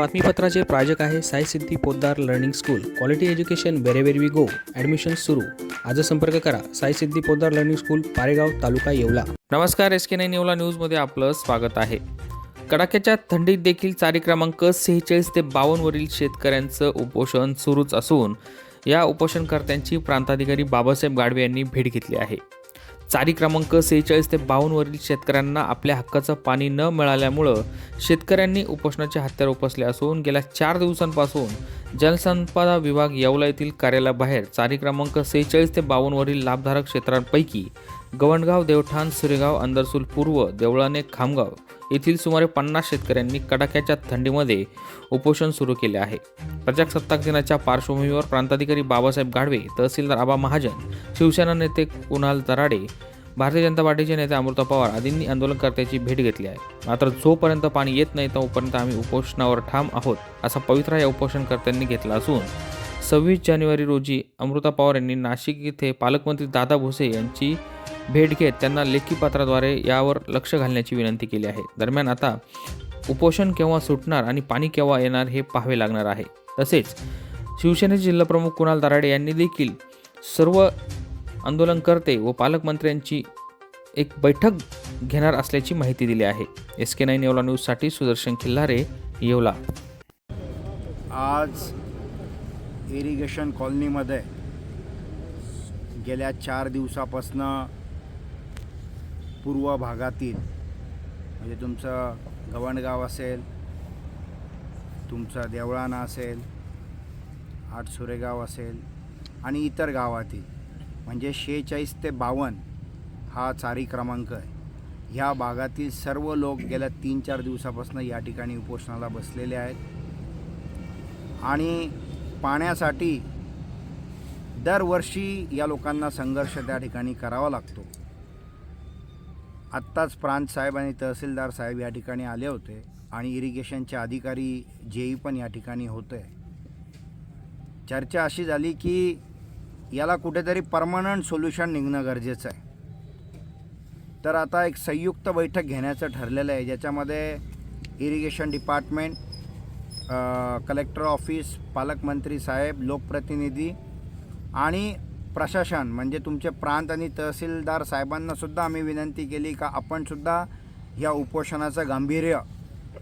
बातमीपत्राचे प्रायोजक आहे Sai Siddhi Podar learning school. Quality education wherever we go admission सुरू. आज संपर्क करा. Sai Siddhi Podar learning school Paregaon taluka Yeola. नमस्कार एस के नाईन येवला न्यूजमध्ये आपलं स्वागत आहे. कडाक्याच्या थंडीत देखील चारी क्रमांक सेहेचाळीस ते बावन्नवरील शेतकऱ्यांचं उपोषण सुरूच असून या उपोषणकर्त्यांची प्रांताधिकारी बाबासाहेब गाडवे यांनी भेट घेतली आहे. चारी क्रमांक सेहेचाळीस ते बावन्नवरील शेतकऱ्यांना आपल्या हक्काचं पाणी न मिळाल्यामुळं शेतकऱ्यांनी उपोषणाचे हत्यार उपसले असून गेल्या चार दिवसांपासून जलसंपदा विभाग येवला येथील कार्यालयाबाहेर चारी क्रमांक सेहेचाळीस ते बावन्नवरील लाभधारक क्षेत्रांपैकी गवणगाव देवठाण सुरेगाव अंदरसूल पूर्व देवळाने खामगाव येथील सुमारे पन्नास शेतकऱ्यांनी कडाक्याच्या थंडीमध्ये उपोषण सुरू केले आहे. प्रजासत्ताक दिनाच्या पार्श्वभूमीवर प्रांताधिकारी बाबासाहेब गाढवे तहसीलदार आबा महाजन शिवसेना नेते कुणाल दराडे भारतीय जनता पार्टीचे नेते अमृता पवार आदींनी आंदोलनकर्त्याची भेट घेतली आहे. मात्र जोपर्यंत पाणी येत नाही तोपर्यंत आम्ही उपोषणावर ठाम आहोत असा पवित्रा या उपोषणकर्त्यांनी घेतला असून सव्वीस जानेवारी रोजी अमृता पवार यांनी नाशिक येथे पालकमंत्री दादा भुसे यांची भेट घेत त्यांना लेखी पत्राद्वारे यावर लक्ष घालण्याची विनंती केली आहे. दरम्यान आता उपोषण केव्हा सुटणार आणि पाणी केव्हा येणार हे पाहावे लागणार आहे. तसेच शिवसेनेचे जिल्हाप्रमुख कुणाल दराडे यांनी देखील सर्व आंदोलनकर्ते व पालकमंत्र्यांची एक बैठक घेणार असल्याची माहिती दिली आहे. एस के नाईन येवला न्यूजसाठी सुदर्शन खिल्लारे येवला. आज इरिगेशन कॉलनीमध्ये गेल्या चार दिवसापासनं पूर्व भागातील म्हणजे तुमचं गवणगाव असेल तुमचं देवळाणा असेल आठसुरेगाव असेल आणि इतर गावातील म्हणजे शेहेचाळीस ते बावन्न हा चारी क्रमांक आहे. ह्या भागातील सर्व लोक गेल्या तीन चार दिवसापासून या ठिकाणी उपोषणाला बसलेले आहेत. आणि पाण्यासाठी दरवर्षी या लोकांना संघर्ष त्या ठिकाणी करावा लागतो. आत्ताच प्रांत साहेब आणि तहसीलदार साहेब या ठिकाणी आले होते आणि इरिगेशनचे अधिकारी जेई पण या ठिकाणी होते. चर्चा अशी झाली की याला कुठेतरी परमनंट सोल्युशन निघणं गरजेचं आहे. तर आता एक संयुक्त बैठक घेण्याचं ठरलेलं आहे ज्याच्यामध्ये इरिगेशन डिपार्टमेंट कलेक्टर ऑफिस पालकमंत्री साहेब लोकप्रतिनिधी आणि प्रशासन म्हणजे तुमचे प्रांत आणि तहसीलदार साहेबांनासुद्धा आम्ही विनंती केली का आपणसुद्धा या उपोषणाचं गांभीर्य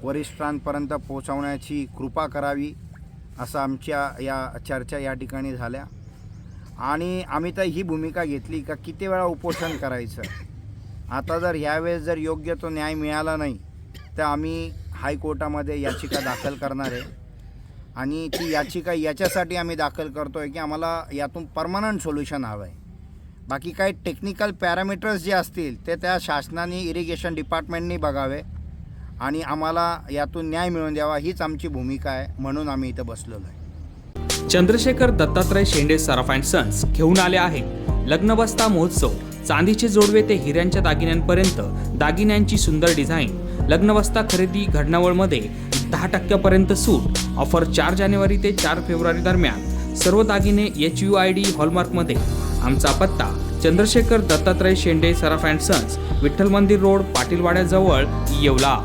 वरिष्ठांपर्यंत पोहोचवण्याची कृपा करावी असं आमच्या या चर्चा या ठिकाणी झाल्या. आणि आम्ही तर ही भूमिका घेतली का किती वेळा उपोषण करायचं? आता जर यावेळेस जर योग्य तो न्याय मिळाला नाही तर आम्ही हायकोर्टामध्ये याचिका दाखल करणार आहे. आणि ती याचिका याच्यासाठी आम्ही दाखल करतो आहे की आम्हाला यातून परमनंट सोल्युशन हवं आहे बाकी काही टेक्निकल पॅरामीटर्स जे असतील ते त्या शासनाने इरिगेशन डिपार्टमेंटनी बघावे आणि आम्हाला यातून न्याय मिळवून द्यावा हीच आमची भूमिका आहे म्हणून आम्ही इथं बसलेलो आहे. चंद्रशेखर दत्तात्रय शेंडे सराफ अँड सन्स घेऊन आले आहे लग्नबस्ता महोत्सव चांदीचे जोडवे ते हिऱ्यांच्या दागिन्यांपर्यंत दागिन्यांची सुंदर डिझाईन. लग्नवस्था खरेदी घडणावळमध्ये दहा टक्क्यापर्यंत सूट. ऑफर चार जानेवारी ते चार फेब्रुवारी दरम्यान. सर्व दागिने एच यू आय डी हॉलमार्कमध्ये. आमचा पत्ता Chandrashekhar Dattatray Shende Saraf and sons Vitthal Mandir road पाटीलवाड्याजवळ Yeola.